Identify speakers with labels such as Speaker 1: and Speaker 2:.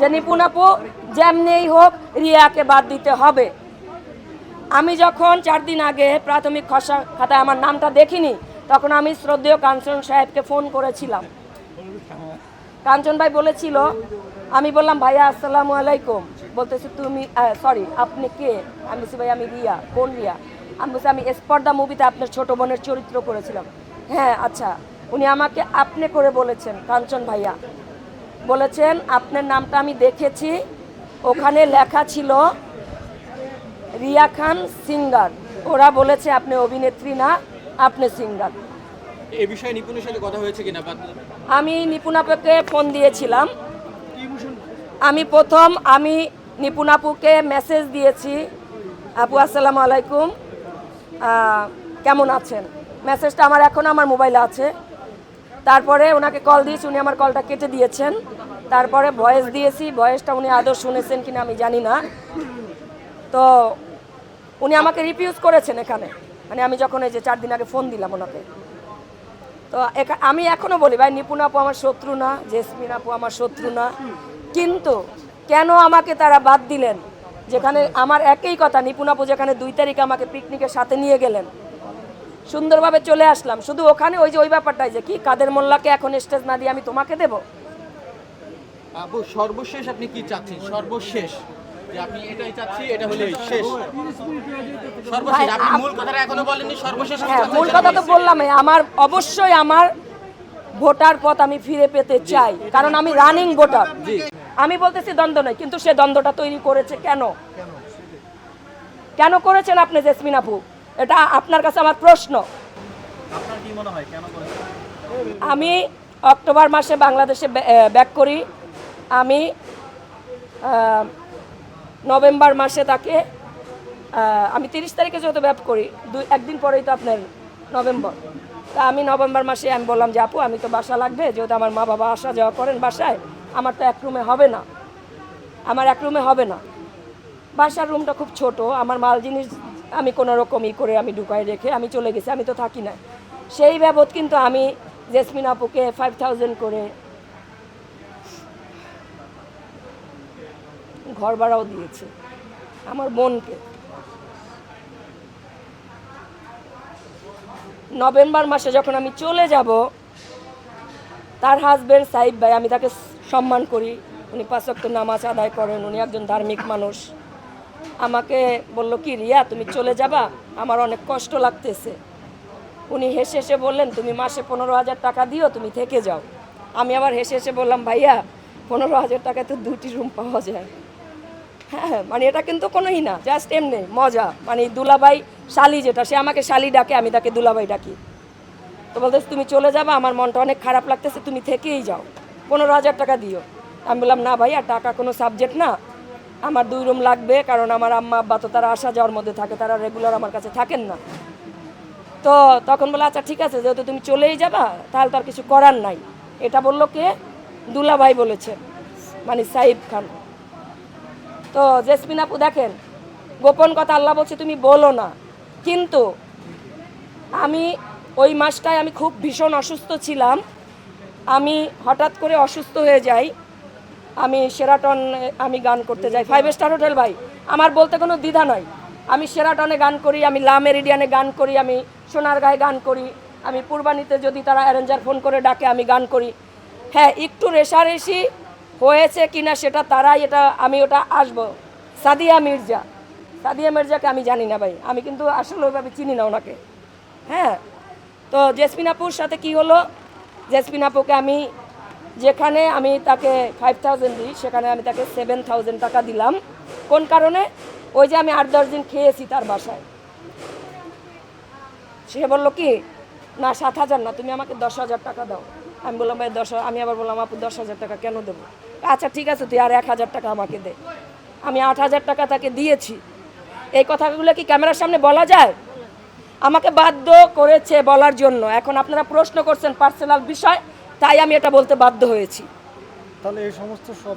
Speaker 1: যে নিপুণ আপু, যেমনিই হোক রিয়াকে বাদ দিতে হবে। আমি যখন চার দিন আগে প্রাথমিক খসা খাতায় আমার নামটা দেখিনি, তখন আমি শ্রদ্ধেয় কাঞ্চন সাহেবকে ফোন করেছিলাম। কাঞ্চন ভাই বলেছিল, আমি বললাম, ভাইয়া, আসসালামু আলাইকুম। বলতেছি, তুমি সরি আপনি কে? আমি বলছি ভাই আমি রিয়া। কোন রিয়া? আমি বলছি, আমি স্পর্ধা মুভিতে আপনার ছোট বোনের চরিত্র করেছিলাম। হ্যাঁ আচ্ছা। উনি আমাকে আপনি করে বলেছেন, কাঞ্চন ভাইয়া। বলেছেন আপনার নামটা আমি দেখেছি। ওখানে লেখা ছিল রিয়া খান সিঙ্গার। ওরা বলেছে আপনি অভিনেত্রী না আপনি সিঙ্গার।
Speaker 2: এ বিষয়ে নিপুণের সাথে কথা হয়েছে কিনা?
Speaker 1: আমি নিপুণ আপুকে ফোন দিয়েছিলাম। আমি প্রথম আমি নিপুণ আপুকে মেসেজ দিয়েছি। আপু আসসালামু আলাইকুম। কেমন আছেন? মেসেজটা আমার এখন আমার মোবাইলে আছে। তারপরে ওনাকে কল দিয়েছি উনি আমার কলটা কেটে দিয়েছেন। তারপরে ভয়েস দিয়েছি, ভয়েসটা উনি আদৌ শুনেছেন কিনা আমি জানি না। তো উনি আমাকে রিফিউজ করেছেন এখানে। মানে আমি যখন এই যে চার দিন আগে ফোন দিলাম ওনাকে। তো আমি এখনও বলি, ভাই নিপুণ আপু আমার শত্রু না, জেসমিন আপু আমার শত্রু না। কিন্তু কেন আমাকে তারা বাদ দিলেন? যেখানে আমার একই কথা নিপুণ আপু যেখানে দুই তারিখে আমাকে পিকনিকের সাথে নিয়ে গেলেন। সুন্দরভাবে চলে আসলাম। শুধু ওখানে ওই যে ওই ব্যাপারটাই যে কি, কাদের মোল্লাকে এখন স্টেজ না দিয়ে আমি তোমাকে দেব?
Speaker 2: আপু সর্বশেষ আপনি কি চাচ্ছেন? সর্বশেষ যে আপনি এটাই চাচ্ছি এটা হলে শেষ। সর্বশেষ আপনি মূল কথাটা এখনও বলেননি সর্বশেষ
Speaker 1: হ্যাঁ মূল কথা তো
Speaker 2: বলেন।
Speaker 1: বললামই আমার অবশ্যই আমার ভোটার পথ আমি ফিরে পেতে চাই কারণ আমি রানিং ভোটার আমি বলতেছি দ্বন্দ্ব নয় কিন্তু সে দ্বন্দ্বটা তৈরি করেছে কেন? কেন? করেছেন আপনি জেসমিন আপু? এটা আপনার কাছে আমার প্রশ্ন। আমি অক্টোবর মাসে বাংলাদেশে ব্যাক করি আমি নভেম্বর মাসে তাকে আমি তিরিশ তারিখে যেহেতু ব্যাপ করি। দুই, একদিন পরেই তো আপনার নভেম্বর। তা আমি নভেম্বর মাসে আমি বললাম যে, আপু, আমি তো বাসা লাগবে, যেহেতু আমার মা বাবা আসা যাওয়া করেন বাসায়, আমার তো এক রুমে হবে না। আমার এক রুমে হবে না। বাসার রুমটা খুব ছোট, আমার মাল জিনিস আমি কোনো রকমই করে আমি ঢুকাই রেখে আমি চলে গেছি, আমি তো থাকি না সেই বাবদ কিন্তু আমি জেসমিন আপুকে ফাইভ থাউজেন্ড করে ঘর ভাড়াও দিয়েছে, আমার বোনকে। নভেম্বর মাসে যখন আমি চলে যাব, তার হাজবেন্ড সাহিব ভাই, আমি তাকে সম্মান করি। উনি পাঁচক্ত নামাজ আদায় করেন, উনি একজন ধার্মিক মানুষ। আমাকে বলল, কি রিয়া, তুমি চলে যাবা? আমার অনেক কষ্ট লাগতেছে। উনি হেসে হেসে বললেন, তুমি মাসে পনেরো হাজার টাকা দিও, তুমি থেকে যাও। আমি আবার হেসে হেসে বললাম, ভাইয়া, পনেরো হাজার টাকায় তো দুটি রুম পাওয়া যায়। হ্যাঁ মানে এটা কিন্তু কোনোই না জাস্ট এমনি, মজা। মানে দুলাভাই শালি যেটা, সে আমাকে শালি ডাকে, আমি তাকে দুলাভাই ডাকি। তো বলতেছে, তুমি চলে যাবে, আমার মনটা অনেক খারাপ লাগতেছে, তুমি থেকেই যাও। পনেরো হাজার টাকা দিও। আমি বললাম, না ভাই আর টাকা কোনো সাবজেক্ট না। আমার দুই রুম লাগবে, কারণ আমার আম্মা আব্বা তো তারা আসা যাওয়ার মধ্যে থাকে, তারা রেগুলার আমার কাছে থাকেন না। তো তখন বলে আচ্ছা ঠিক আছে, যেহেতু তুমি চলেই যাবা, তাহলে তো আর কিছু করার নাই। এটা বলল কে? দুলাভাই বলেছে মানে সাইব খান। তো জেসমিন আপু দেখেন, গোপন কথা আল্লাহ বলছে তুমি বলো না। কিন্তু আমি ওই মাসটায় আমি খুব ভীষণ অসুস্থ ছিলাম। আমি হঠাৎ করে অসুস্থ হয়ে যাই। আমি সেরাটন আমি গান করতে যাই। ফাইভ স্টার হোটেল ভাই, আমার বলতে কোনো দ্বিধা নয়। আমি সেরাটনে গান করি, আমি লা মেরিডিয়ানে গান করি, আমি সোনারগাঁয়ে গান করি, আমি পূর্বানীতে যদি তারা অ্যারেঞ্জার ফোন করে ডাকে, আমি গান করি। হ্যাঁ একটু রেশারেশি হয়েছে কি না সেটা তারাই এটা, আমি ওটা আসব। সাদিয়া মির্জা। সাদিয়া মির্জাকে আমি জানি না ভাই। আমি কিন্তু আসলে ওইভাবে চিনি না ওনাকে। হ্যাঁ? তো জেসমিন আপুর সাথে কি হলো? জেসমিন আপুকে আমি যেখানে আমি তাকে ফাইভ থাউজেন্ড দিই, সেখানে আমি তাকে সেভেন থাউজেন্ড টাকা দিলাম। কোন কারণে? ওই যে আমি আট দশ দিন খেয়েছি তার বাসায়। সে বলল কি? না, সাত হাজার না, তুমি আমাকে দশ হাজার টাকা দাও। আমি বললাম, ভাই, দশ আমি আবার বললাম, আপু, দশ হাজার টাকা কেন দেবো? আচ্ছা ঠিক আছে, তুই আর এক হাজার টাকা আমাকে দে। আমি আট হাজার টাকা তাকে দিয়েছি। এই কথাগুলো কি ক্যামেরার সামনে বলা যায়? আমাকে বাধ্য করেছে বলার জন্য। এখন আপনারা প্রশ্ন করছেন পার্সোনাল বিষয়, তাই আমি এটা বলতে বাধ্য হয়েছি।
Speaker 3: তাহলে এই সমস্ত সব